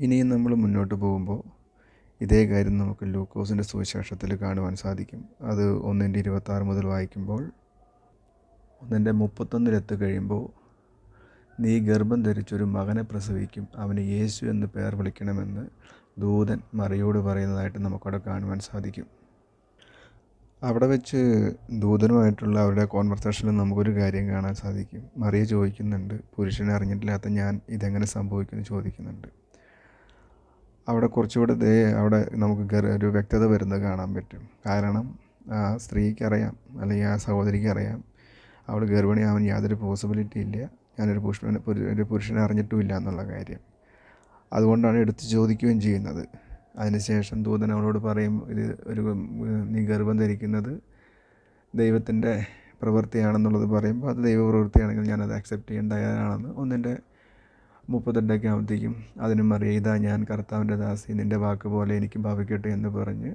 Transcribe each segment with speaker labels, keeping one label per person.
Speaker 1: ഇനിയും നമ്മൾ മുന്നോട്ട് പോകുമ്പോൾ ഇതേ കാര്യം നമുക്ക് ലൂക്കോസിന്റെ സുവിശേഷത്തിൽ കാണുവാൻ സാധിക്കും. അത് ഒന്നിന്റെ ഇരുപത്താറ് മുതൽ വായിക്കുമ്പോൾ ഒന്നിന്റെ മുപ്പത്തൊന്നിലെത്തി കഴിയുമ്പോൾ നീ ഗർഭം ധരിച്ചൊരു മകനെ പ്രസവിക്കും അവന് യേശു എന്ന് പേർ വിളിക്കണമെന്ന് ദൂതൻ മറിയോട് പറയുന്നതായിട്ട് നമുക്കവിടെ കാണുവാൻ സാധിക്കും. അവിടെ വെച്ച് ദൂതനുമായിട്ടുള്ള അവരുടെ കോൺവെർസേഷനിൽ നമുക്കൊരു കാര്യം കാണാൻ സാധിക്കും. മറിയ ചോദിക്കുന്നുണ്ട് പുരുഷനെ അറിഞ്ഞിട്ടില്ലാത്ത ഞാൻ ഇതെങ്ങനെ സംഭവിക്കുമെന്ന് ചോദിക്കുന്നുണ്ട്. അവിടെ കുറച്ചുകൂടെ ദേ അവിടെ നമുക്ക് ഒരു വ്യക്തത വരുന്നത് കാണാൻ പറ്റും. കാരണം ആ സ്ത്രീക്ക് അറിയാം അല്ലെങ്കിൽ ആ സഹോദരിക്ക് അറിയാം അവൾ ഗർഭിണിയാവാൻ യാതൊരു പോസിബിലിറ്റി ഇല്ല. ഞാനൊരു പുരുഷനെ പുരു- ഒരു പുരുഷനെ അറിഞ്ഞിട്ടുമില്ല എന്നുള്ള കാര്യം. അതുകൊണ്ടാണ് എടുത്ത് ചോദിക്കുകയും ചെയ്യുന്നത്. അതിനുശേഷം ദൂതൻ അവളോട് പറയും ഇത് ഒരു നീ ഗർഭം ധരിക്കുന്നത് ദൈവത്തിന്റെ പ്രവൃത്തിയാണെന്നുള്ളത് പറയുമ്പോൾ അത് ദൈവപ്രവൃത്തിയാണെങ്കിൽ ഞാനത് അക്സെപ്റ്റ് ചെയ്യേണ്ടതാണെന്ന് ഒന്നിന്റെ മുപ്പത്തെട്ടൊക്കെ ആകുമ്പോഴത്തേക്കും അതിനും മറിയ ഇതാ ഞാൻ കർത്താവിന്റെ ദാസി നിന്റെ വാക്ക് പോലെ എനിക്ക് ഭവിക്കട്ടെ എന്ന് പറഞ്ഞ്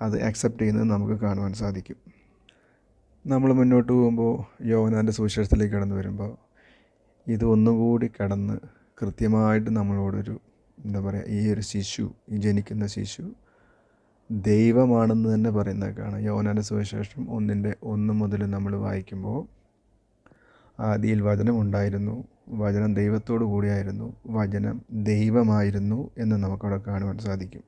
Speaker 1: അത് അക്സെപ്റ്റ് ചെയ്യുന്നത് നമുക്ക് കാണുവാൻ സാധിക്കും. നമ്മൾ മുന്നോട്ട് പോകുമ്പോൾ യോവനാന്റെ സുവിശേഷത്തിലേക്ക് കടന്നു വരുമ്പോൾ ഇത് ഒന്നുകൂടി കടന്ന് കൃത്യമായിട്ട് നമ്മളോടൊരു എന്താ പറയുക ഈ ഒരു ശിശു ഈ ജനിക്കുന്ന ശിശു ദൈവമാണെന്ന് തന്നെ പറയുന്നതൊക്കെയാണ് യോവനാന്റെ സുവിശേഷം ഒന്നിന്റെ ഒന്ന് മുതൽ നമ്മൾ വായിക്കുമ്പോൾ ആദിയിൽ വചനം ഉണ്ടായിരുന്നു. വചനം ദൈവത്തോടു കൂടിയായിരുന്നു വചനം ദൈവമായിരുന്നു എന്ന് നമുക്കവിടെ കാണുവാൻ സാധിക്കും.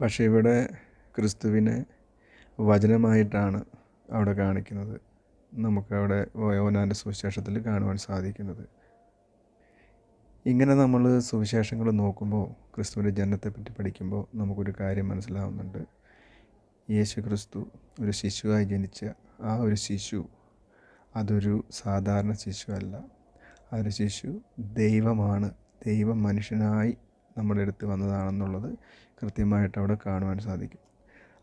Speaker 1: പക്ഷേ ഇവിടെ ക്രിസ്തുവിനെ വചനമായിട്ടാണ് അവിടെ കാണിക്കുന്നത്. നമുക്കവിടെ യോനാന്റെ സുവിശേഷത്തിൽ കാണുവാൻ സാധിക്കുന്നത്. ഇങ്ങനെ നമ്മൾ സുവിശേഷങ്ങൾ നോക്കുമ്പോൾ ക്രിസ്തുവിന്റെ ജനനത്തെപ്പറ്റി പഠിക്കുമ്പോൾ നമുക്കൊരു കാര്യം മനസ്സിലാവുന്നുണ്ട്. യേശു ക്രിസ്തു ഒരു ശിശുവായി ജനിച്ച ആ ഒരു ശിശു അതൊരു സാധാരണ ശിശു അല്ല ഒരു ശിശു ദൈവമാണ് ദൈവം മനുഷ്യനായി നമ്മുടെ അടുത്ത് വന്നതാണെന്നുള്ളത് കൃത്യമായിട്ട് അവിടെ കാണുവാൻ സാധിക്കും.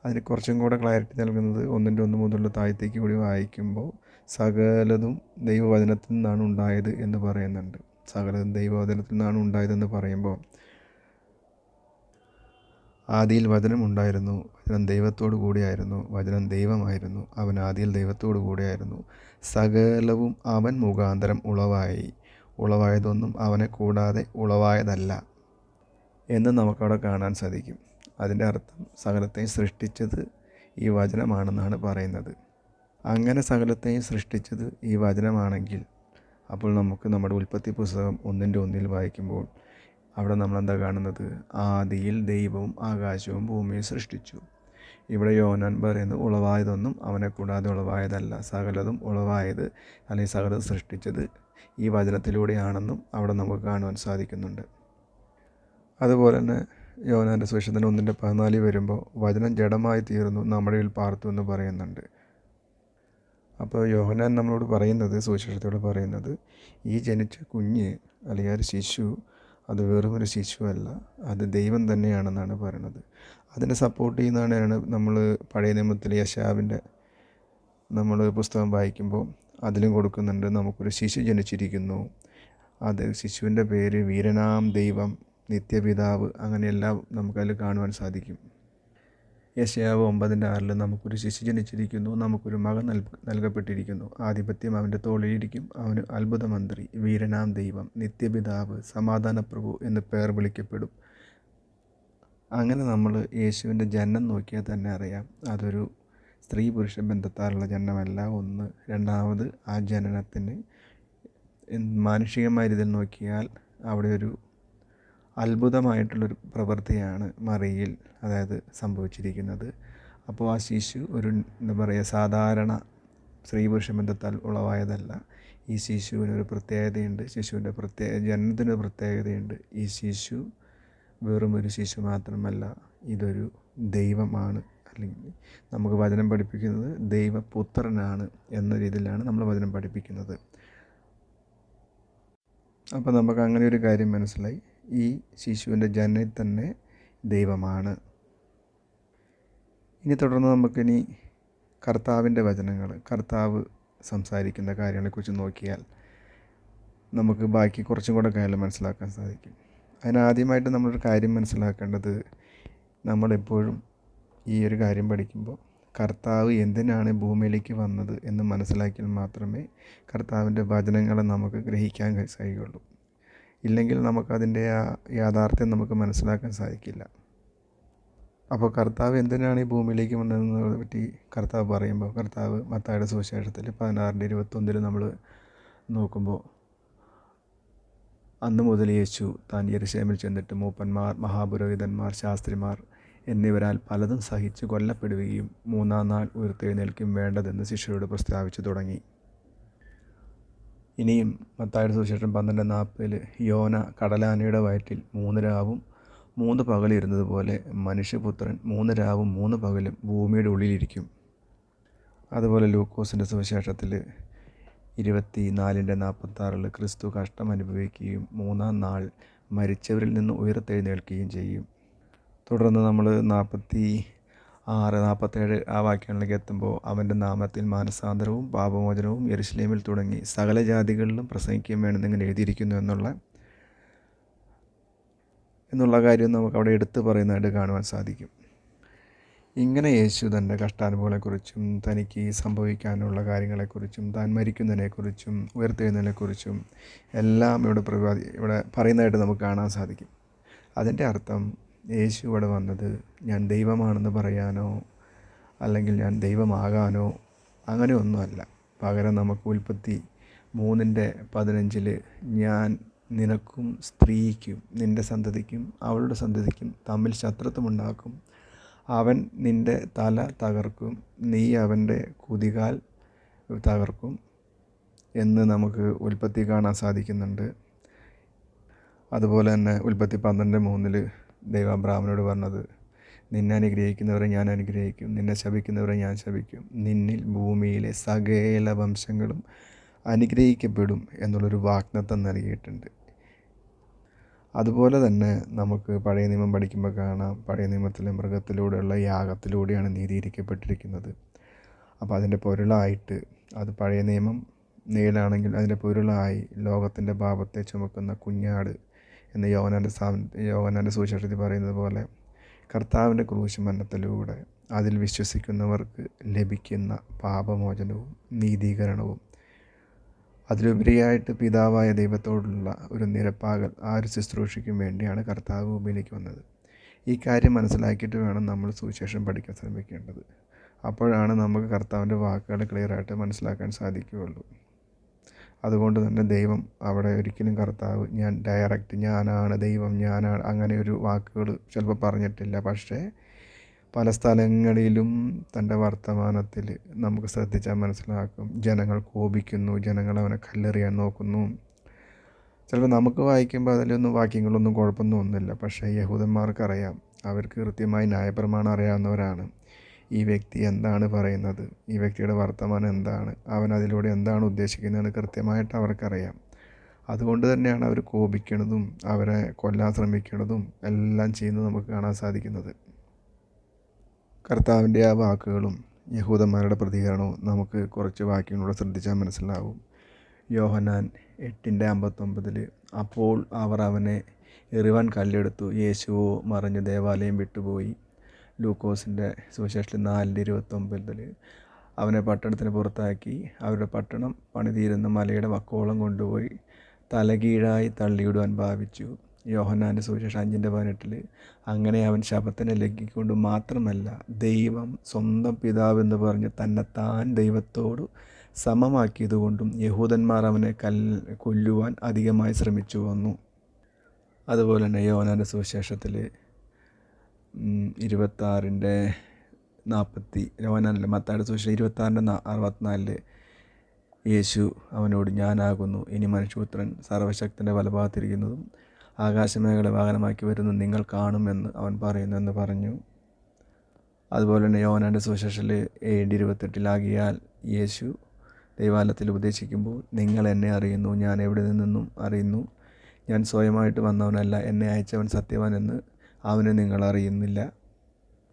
Speaker 1: അതിന് കുറച്ചും കൂടെ ക്ലാരിറ്റി നൽകുന്നത് ഒന്നിന്റെ ഒന്ന് മുതലുള്ള താഴത്തേക്ക് കൂടി വായിക്കുമ്പോൾ സകലതും ദൈവവചനത്തിൽ നിന്നാണ് ഉണ്ടായത് എന്ന് പറയുന്നുണ്ട്. സകലതും ദൈവവചനത്തിൽ നിന്നാണ് ഉണ്ടായതെന്ന് പറയുമ്പോൾ ആദിയിൽ വചനം ഉണ്ടായിരുന്നു വചനം ദൈവത്തോടു കൂടിയായിരുന്നു വചനം ദൈവമായിരുന്നു അവൻ ആദിയിൽ ദൈവത്തോടു കൂടിയായിരുന്നു. സകലവും അവൻ മുഖാന്തരം ഉളവായി. ഉളവായതൊന്നും അവനെ കൂടാതെ ഉളവായതല്ല എന്ന് നമുക്കവിടെ കാണാൻ സാധിക്കും. അതിന്റെ അർത്ഥം സകലത്തെയും സൃഷ്ടിച്ചത് ഈ വചനമാണെന്നാണ് പറയുന്നത്. അങ്ങനെ സകലത്തെയും സൃഷ്ടിച്ചത് ഈ വചനമാണെങ്കിൽ അപ്പോൾ നമുക്ക് നമ്മുടെ ഉൽപ്പത്തി പുസ്തകം ഒന്നിന്റെ ഒന്നിൽ വായിക്കുമ്പോൾ അവിടെ നമ്മളെന്താ കാണുന്നത്? ആദിയിൽ ദൈവവും ആകാശവും ഭൂമിയും സൃഷ്ടിച്ചു. ഇവിടെ യോനാൻ പറയുന്നത് ഉളവായതൊന്നും അവനെ കൂടാതെ ഉളവായതല്ല. സകലതും ഉളവായത് അല്ലെങ്കിൽ സകലത് സൃഷ്ടിച്ചത്? ഈ വചനത്തിലൂടെയാണെന്നും അവിടെ നമുക്ക് കാണുവാൻ സാധിക്കുന്നുണ്ട്. അതുപോലെ തന്നെ യോനാന്റെ സുവിശേഷത്തിന് ഒന്നിന്റെ പതിനാലിൽ വരുമ്പോൾ വചനം ജഡമായി തീർന്നു നമ്മുടെ ഇൽ പാർത്തു എന്ന് പറയുന്നുണ്ട്. അപ്പോൾ യോഹനാൻ നമ്മളോട് പറയുന്നത് സുവിശേഷത്തോട് പറയുന്നത് ഈ ജനിച്ച കുഞ്ഞ് അല്ലെങ്കിൽ ആ ഒരു ശിശു അത് വെറും ഒരു ശിശുവല്ല. അത് ദൈവം തന്നെയാണെന്നാണ് പറയുന്നത് അതിനെ സപ്പോർട്ട് ചെയ്യുന്നതാണ് നമ്മൾ പഴയ നിയമത്തിലെ യശാവിന്റെ നമ്മൾ പുസ്തകം വായിക്കുമ്പോൾ അതിലും കൊടുക്കുന്നുണ്ട്. നമുക്കൊരു ശിശു ജനിച്ചിരിക്കുന്നു. അത് ശിശുവിന്റെ പേര് വീരനാം ദൈവം നിത്യപിതാവ് അങ്ങനെയെല്ലാം നമുക്കതിൽ കാണുവാൻ സാധിക്കും. യശയാവ് ഒമ്പതിന്റെ ആറിൽ നമുക്കൊരു ശിശു ജനിച്ചിരിക്കുന്നു നമുക്കൊരു മകൻ നൽ നൽകപ്പെട്ടിരിക്കുന്നു. ആധിപത്യം അവന്റെ തോളിലിരിക്കും അവന് അത്ഭുതമന്ത്രി വീരനാം ദൈവം നിത്യപിതാവ് സമാധാനപ്രഭു എന്ന് പേർ വിളിക്കപ്പെടും. അങ്ങനെ നമ്മൾ യേശുവിന്റെ ജനനം നോക്കിയാൽ തന്നെ അറിയാം. അതൊരു സ്ത്രീ പുരുഷ ബന്ധത്താലുള്ള ജനനമല്ല. ഒന്ന് രണ്ടാമത് ആ ജനനത്തിന് മാനുഷികമായ രീതിയിൽ നോക്കിയാൽ അവിടെ ഒരു അത്ഭുതമായിട്ടുള്ളൊരു പ്രവൃത്തിയാണ് മറിയിൽ അതായത് സംഭവിച്ചിരിക്കുന്നത്. അപ്പോൾ ആ ശിശു ഒരു എന്താ പറയുക സാധാരണ സ്ത്രീ പുരുഷ ബന്ധത്താൽ ഉളവായതല്ല. ഈ ശിശുവിനൊരു പ്രത്യേകതയുണ്ട്. ശിശുവിന്റെ പ്രത്യേക ജനനത്തിനൊരു പ്രത്യേകതയുണ്ട്. ഈ ശിശു വെറും ഒരു ശിശു മാത്രമല്ല ഇതൊരു ദൈവമാണ്. അല്ലെങ്കിൽ നമുക്ക് വചനം പഠിപ്പിക്കുന്നത് ദൈവപുത്രനാണ് എന്ന രീതിയിലാണ് നമ്മൾ വചനം പഠിപ്പിക്കുന്നത്. അപ്പോൾ നമുക്ക് അങ്ങനെ ഒരു കാര്യം മനസ്സിലായി. ഈ ശിശുവിന്റെ ജനനയിൽ തന്നെ ദൈവമാണ്. ഇനി തുടർന്ന് നമുക്കിനി കർത്താവിന്റെ വചനങ്ങൾ കർത്താവ് സംസാരിക്കുന്ന കാര്യങ്ങളെക്കുറിച്ച് നോക്കിയാൽ നമുക്ക് ബാക്കി കുറച്ചും കൂടെ കാര്യം മനസ്സിലാക്കാൻ സാധിക്കും. അതിനാദ്യമായിട്ട് നമ്മളൊരു കാര്യം മനസ്സിലാക്കേണ്ടത് നമ്മളെപ്പോഴും ഈ ഒരു കാര്യം പഠിക്കുമ്പോൾ കർത്താവ് എന്തിനാണ് ഭൂമിയിലേക്ക് വന്നത് എന്ന് മനസ്സിലാക്കിയാൽ മാത്രമേ കർത്താവിന്റെ വചനങ്ങളെ നമുക്ക് ഗ്രഹിക്കാൻ കഴിയുള്ളൂ. ഇല്ലെങ്കിൽ നമുക്കതിന്റെ ആ യാഥാർത്ഥ്യം നമുക്ക് മനസ്സിലാക്കാൻ സാധിക്കില്ല. അപ്പോൾ കർത്താവ് എന്തിനാണ് ഈ ഭൂമിയിലേക്ക് വന്നതെന്നതിനെ പറ്റി കർത്താവ് പറയുമ്പോൾ കർത്താവ് മത്തായുടെ സുവിശേഷത്തിൽ പതിനാറിന്റെ ഇരുപത്തൊന്നിൽ നമ്മൾ നോക്കുമ്പോൾ അന്ന് മുതൽ യേശു താൻ യരിശേമിൽ ചെന്നിട്ട് മൂപ്പന്മാർ മഹാപുരോഹിതന്മാർ ശാസ്ത്രിമാർ എന്നിവരാൽ പലതും സഹിച്ച് കൊല്ലപ്പെടുകയും മൂന്നാം നാൾ ഉയർത്തെഴുന്നേൽക്കും വേണ്ടതെന്ന് ശിഷ്യരോട് പ്രസ്താവിച്ചു തുടങ്ങി. ഇനിയും മത്തായുടെ സുവിശേഷം പന്ത്രണ്ട് നാൽപ്പതിൽ യോന കടലാനയുടെ വയറ്റിൽ മൂന്ന് രാവും മൂന്ന് പകലും ഇരുന്നതുപോലെ മനുഷ്യപുത്രൻ മൂന്ന് രാവും മൂന്ന് പകലും ഭൂമിയുടെ ഉള്ളിലിരിക്കും. അതുപോലെ ലൂക്കോസിന്റെ സുവിശേഷത്തിൽ ഇരുപത്തി നാലിന്റെ നാൽപ്പത്താറിൽ ക്രിസ്തു കഷ്ടം അനുഭവിക്കുകയും മൂന്നാം നാൾ മരിച്ചവരിൽ നിന്ന് ഉയർത്തെഴുന്നേൽക്കുകയും ചെയ്യും. തുടർന്ന് നമ്മൾ നാൽപ്പത്തി ആറ് നാൽപ്പത്തേഴ് ആ വാക്യങ്ങളിലേക്ക് എത്തുമ്പോൾ അവന്റെ നാമത്തിൽ മാനസാന്തരവും പാപമോചനവും യരുസ്ലേമിൽ തുടങ്ങി സകല ജാതികളിലും പ്രസംഗിക്കുകയും വേണമെന്നിങ്ങനെ എഴുതിയിരിക്കുന്നു എന്നുള്ള എന്നുള്ള കാര്യം നമുക്ക് അവിടെ എടുത്തു പറയുന്നതായിട്ട് കാണുവാൻ സാധിക്കും. ഇങ്ങനെ യേശു തന്റെ കഷ്ടാനുഭവങ്ങളെക്കുറിച്ചും തനിക്ക് സംഭവിക്കാനുള്ള കാര്യങ്ങളെക്കുറിച്ചും താൻ മരിക്കുന്നതിനെക്കുറിച്ചും ഉയർത്തെഴുന്നതിനെക്കുറിച്ചും എല്ലാം ഇവിടെ പ്രതിപാദി ഇവിടെ പറയുന്നതായിട്ട് നമുക്ക് കാണാൻ സാധിക്കും. അതിന്റെ അർത്ഥം യേശു ഇവിടെ വന്നത് ഞാൻ ദൈവമാണെന്ന് പറയാനോ അല്ലെങ്കിൽ ഞാൻ ദൈവമാകാനോ അങ്ങനെ ഒന്നുമല്ല പകരം നമുക്ക് ഉൽപ്പത്തി മൂന്നിന്റെ പതിനഞ്ചിൽ ഞാൻ നിനക്കും സ്ത്രീക്കും നിന്റെ സന്തതിക്കും അവളുടെ സന്തതിക്കും തമ്മിൽ ശത്രുത്വമുണ്ടാക്കും. അവൻ നിന്റെ തല തകർക്കും നീ അവന്റെ കുതികാൽ തകർക്കും എന്ന് നമുക്ക് ഉൽപ്പത്തി കാണാൻ സാധിക്കുന്നുണ്ട്. അതുപോലെ തന്നെ ഉൽപ്പത്തി പന്ത്രണ്ട് മൂന്നിൽ ദൈവം അബ്രാഹ്മനോട് പറഞ്ഞത് നിന്നെ അനുഗ്രഹിക്കുന്നവരെ ഞാൻ അനുഗ്രഹിക്കും നിന്നെ ശപിക്കുന്നവരെ ഞാൻ ശപിക്കും. നിന്നിൽ ഭൂമിയിലെ സകല വംശങ്ങളും അനുഗ്രഹിക്കപ്പെടും എന്നുള്ളൊരു വാഗ്ദത്തം നൽകിയിട്ടുണ്ട്. അതുപോലെ തന്നെ നമുക്ക് പഴയ നിയമം പഠിക്കുമ്പോൾ കാണാം പഴയ നിയമത്തിലെ മൃഗത്തിലൂടെയുള്ള യാഗത്തിലൂടെയാണ് നീതിയിരിക്കപ്പെട്ടിരിക്കുന്നത് അപ്പോൾ അതിന്റെ പൊരുളായിട്ട് അത് പഴയ നിയമം നീലാണെങ്കിൽ അതിന്റെ പൊരുളായി ലോകത്തിന്റെ പാപത്തെ ചുമക്കുന്ന കുഞ്ഞാട് എന്ന് യോവനാന്റെ സാ യോവനാന്റെ സുവിശേഷത്തിൽ പറയുന്നത് പോലെ കർത്താവിന്റെ ക്രൂശ് മരണത്തിലൂടെ അതിൽ വിശ്വസിക്കുന്നവർക്ക് ലഭിക്കുന്ന പാപമോചനവും നീതീകരണവും അതിലുപരിയായിട്ട് പിതാവായ ദൈവത്തോടുള്ള ഒരു നിരപ്പാകൽ ആ ഒരു ശുശ്രൂഷയ്ക്കും വേണ്ടിയാണ് കർത്താവ് ഭൂമിയിലേക്ക് വന്നത്. ഈ കാര്യം മനസ്സിലാക്കിയിട്ട് വേണം നമ്മൾ സുവിശേഷം പഠിക്കാൻ ശ്രമിക്കേണ്ടത്. അപ്പോഴാണ് നമുക്ക് കർത്താവിന്റെ വാക്കുകൾ ക്ലിയറായിട്ട് മനസ്സിലാക്കാൻ സാധിക്കുകയുള്ളൂ. അതുകൊണ്ട് തന്നെ ദൈവം അവിടെ ഒരിക്കലും കർത്താവ് ഞാൻ ഡയറക്റ്റ് ഞാനാണ് ദൈവം ഞാനാണ് അങ്ങനെ ഒരു വാക്കുകൾ ചിലപ്പോൾ പറഞ്ഞിട്ടില്ല. പക്ഷേ പല സ്ഥലങ്ങളിലും തന്റെ വർത്തമാനത്തിൽ നമുക്ക് ശ്രദ്ധിച്ചാൽ മനസ്സിലാക്കും. ജനങ്ങൾ കോപിക്കുന്നു ജനങ്ങൾ അവനെ കല്ലെറിയാൻ നോക്കുന്നു. ചിലപ്പോൾ നമുക്ക് വായിക്കുമ്പോൾ അതിലൊന്നും വാക്യങ്ങളൊന്നും കുഴപ്പമൊന്നും ഒന്നുമില്ല. പക്ഷേ യഹൂദന്മാർക്കറിയാം അവർക്ക് കൃത്യമായി ന്യായപ്രമാണം അറിയാവുന്നവരാണ്. ഈ വ്യക്തി എന്താണ് പറയുന്നത്? ഈ വ്യക്തിയുടെ വർത്തമാനം എന്താണ്? അവൻ അതിലൂടെ എന്താണ് ഉദ്ദേശിക്കുന്നതെന്ന് കൃത്യമായിട്ട് അവർക്കറിയാം. അതുകൊണ്ട് തന്നെയാണ് അവർ കോപിക്കണതും അവരെ കൊല്ലാൻ ശ്രമിക്കണതും എല്ലാം ചെയ്യുന്നത് നമുക്ക് കാണാൻ സാധിക്കുന്നത്. കർത്താവിന്റെ ആ വാക്കുകളും യഹൂദന്മാരുടെ പ്രതികരണവും നമുക്ക് കുറച്ച് വാക്യങ്ങളോട് ശ്രദ്ധിച്ചാൽ മനസ്സിലാവും. യോഹനാൻ എട്ടിന്റെ അമ്പത്തൊമ്പതിൽ അപ്പോൾ അവർ അവനെ എറിവാൻ കല്ലെടുത്തു. യേശുവോ മറിഞ്ഞ് ദേവാലയം വിട്ടുപോയി. ലൂക്കോസിന്റെ സുവിശേഷത്തിൽ നാലിന്റെ ഇരുപത്തൊമ്പതിൽ അവനെ പട്ടണത്തിന് പുറത്താക്കി. അവരുടെ പട്ടണം പണിതീരുന്ന മലയുടെ വക്കോളം കൊണ്ടുപോയി തലകീഴായി തള്ളിയിടുവാൻ ഭാവിച്ചു. യോഹനാന്റെ സുവിശേഷം അഞ്ചിന്റെ പതിനെട്ടിൽ അങ്ങനെ അവൻ ശപത്തിനെ ലംഘിക്കൊണ്ട് മാത്രമല്ല ദൈവം സ്വന്തം പിതാവെന്ന് പറഞ്ഞ് തന്നെ താൻ ദൈവത്തോട് സമമാക്കിയതുകൊണ്ടും യഹൂദന്മാർ അവനെ കൽ കൊല്ലുവാൻ അധികമായി ശ്രമിച്ചു വന്നു അതുപോലെ തന്നെ യോഹനാന്റെ സുവിശേഷത്തിൽ ഇരുപത്താറിന്റെ നാൽപ്പത്തി യോഹന്നാനല്ല മത്താട് സുവിശേഷം ഇരുപത്താറിന്റെ അറുപത്തിനാലിൽ യേശു അവനോട് ഞാനാകുന്നു ഇനി മനുഷ്യപുത്രൻ സർവശക്തന്റെ വലഭാഗത്തിരിക്കുന്നതും ആകാശമേഖല വാഹനമാക്കി വരുന്നു നിങ്ങൾ കാണുമെന്ന് അവൻ പറയുന്നു എന്ന് പറഞ്ഞു. അതുപോലെ തന്നെ യോഹനാന്റെ സുവിശേഷത്തിൽ ഏഴ് ഇരുപത്തെട്ടിലാകിയാൽ യേശു ദൈവാലയത്തിൽ ഉപദേശിക്കുമ്പോൾ നിങ്ങൾ എന്നെ അറിയുന്നു ഞാൻ എവിടെ നിന്നും അറിയുന്നു. ഞാൻ സ്വയമായിട്ട് വന്നവനല്ല എന്നെ അയച്ചവൻ സത്യവാൻ എന്ന് അവനെ നിങ്ങൾ അറിയുന്നില്ല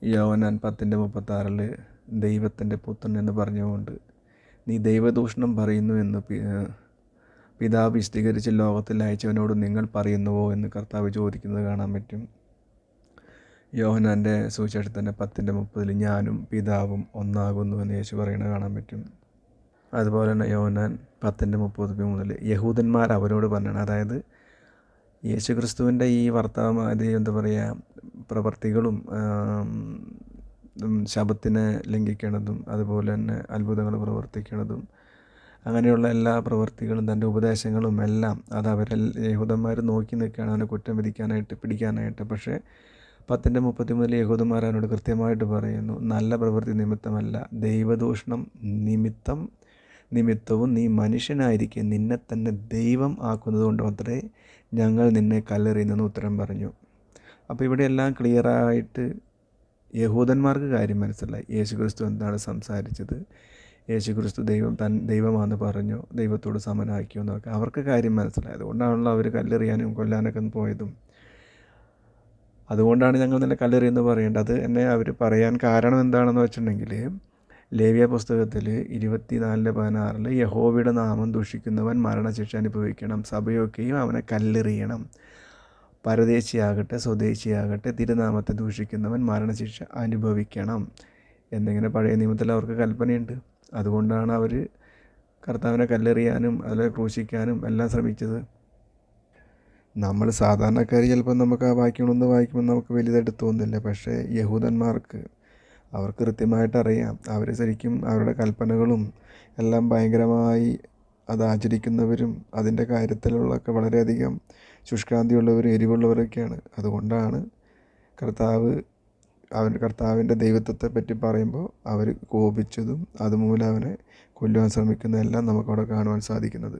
Speaker 1: യോവനാൻ പത്തിന്റെ മുപ്പത്താറിൽ ദൈവത്തിന്റെ പുത്രൻ എന്ന് പറഞ്ഞുകൊണ്ട് നീ ദൈവദൂഷണം പറയുന്നു എന്ന് പിതാവ് വിശദീകരിച്ച് ലോകത്തിൽ അയച്ചവനോട് നിങ്ങൾ പറയുന്നുവോ എന്ന് കർത്താവ് ചോദിക്കുന്നത് കാണാൻ പറ്റും. യോഹനാന്റെ തന്നെ പത്തിന്റെ മുപ്പതിൽ ഞാനും പിതാവും ഒന്നാകുന്നു എന്ന് യേശു പറയുന്നത് കാണാൻ പറ്റും. അതുപോലെ തന്നെ യോഹനാൻ പത്തിന്റെ മുപ്പത് മൂന്നിൽ യഹൂദന്മാർ അവരോട് പറഞ്ഞാണ് അതായത് യേശുക്രിസ്തുവിന്റെ ഈ വർത്തമാ ഇത് എന്താ പറയുക പ്രവർത്തികളും ശബത്തിനെ ലംഘിക്കണതും അതുപോലെ തന്നെ അത്ഭുതങ്ങൾ പ്രവർത്തിക്കണതും അങ്ങനെയുള്ള എല്ലാ പ്രവർത്തികളും തന്റെ ഉപദേശങ്ങളും എല്ലാം അത് അവരെ യഹൂദന്മാർ നോക്കി നിൽക്കുകയാണ് അവനെ കുറ്റം വിധിക്കാനായിട്ട് പിടിക്കാനായിട്ട്. പക്ഷേ പത്തിന്റെ മുപ്പത്തി മുതൽ യഹൂദന്മാർ അവനോട് കൃത്യമായിട്ട് പറയുന്നു നല്ല പ്രവൃത്തി നിമിത്തമല്ല ദൈവദൂഷണം നിമിത്തം നിമിത്തവും നീ മനുഷ്യനായിരിക്കെ നിന്നെ തന്നെ ദൈവം ആക്കുന്നത് കൊണ്ട് മാത്രമേ ഞങ്ങൾ നിന്നെ കല്ലെറിയുന്നെന്ന് ഉത്തരം പറഞ്ഞു. അപ്പോൾ ഇവിടെ എല്ലാം ക്ലിയറായിട്ട് യഹൂദന്മാർക്ക് കാര്യം മനസ്സിലായി. യേശുക്രിസ്തു എന്താണ് സംസാരിച്ചത്? യേശുക്രിസ്തു ദൈവം തൻ ദൈവമാണെന്ന് പറഞ്ഞു ദൈവത്തോട് സമനാക്കിയോ എന്നൊക്കെ. അവർക്ക് കാര്യം മനസ്സിലായി. അതുകൊണ്ടാണല്ലോ അവർ കല്ലെറിയാനും കൊല്ലാനൊക്കെ പോയതും. അതുകൊണ്ടാണ് ഞങ്ങൾ നിന്നെ കല്ലെറിയെന്ന് പറയേണ്ടത്. എന്നെ അവർ പറയാൻ കാരണം എന്താണെന്ന് വെച്ചിട്ടുണ്ടെങ്കിൽ ലേവ്യ പുസ്തകത്തിൽ ഇരുപത്തിനാലിന്റെ പതിനാറിൽ യഹോവയുടെ നാമം ദൂഷിക്കുന്നവൻ മരണശിക്ഷ അനുഭവിക്കണം സഭയൊക്കെയും അവനെ കല്ലെറിയണം. പരദേശിയാകട്ടെ സ്വദേശിയാകട്ടെ തിരുനാമത്തെ ദൂഷിക്കുന്നവൻ മരണശിക്ഷ അനുഭവിക്കണം. എന്നിങ്ങനെ പഴയ നിയമത്തിൽ അവർക്ക് കൽപ്പനയുണ്ട്. അതുകൊണ്ടാണ് അവർ കർത്താവിനെ കല്ലെറിയാനും അതിലെ ക്രൂശിക്കാനും എല്ലാം ശ്രമിച്ചത്. നമ്മൾ സാധാരണക്കാർ ചിലപ്പോൾ നമുക്ക് ആ വായിക്കണമെന്ന് വായിക്കുമ്പോൾ നമുക്ക് വലുതായിട്ട് തോന്നില്ല പക്ഷേ യഹൂദന്മാർക്ക് അവർക്ക് കൃത്യമായിട്ട് അറിയാം അവർ ശരിക്കും അവരുടെ കൽപ്പനകളും എല്ലാം ഭയങ്കരമായി അത് ആചരിക്കുന്നവരും അതിന്റെ കാര്യത്തിലുള്ളൊക്കെ വളരെയധികം ശുഷ്കാന്തിയുള്ളവരും എരിവുള്ളവരൊക്കെയാണ്. അതുകൊണ്ടാണ് കർത്താവ് അവന്റെ കർത്താവിന്റെ ദൈവത്വത്തെ പറ്റി പറയുമ്പോൾ അവർ കോപിച്ചതും അതുമൂലം അവനെ കൊല്ലുവാൻ ശ്രമിക്കുന്നതെല്ലാം നമുക്കവിടെ കാണുവാൻ സാധിക്കുന്നത്.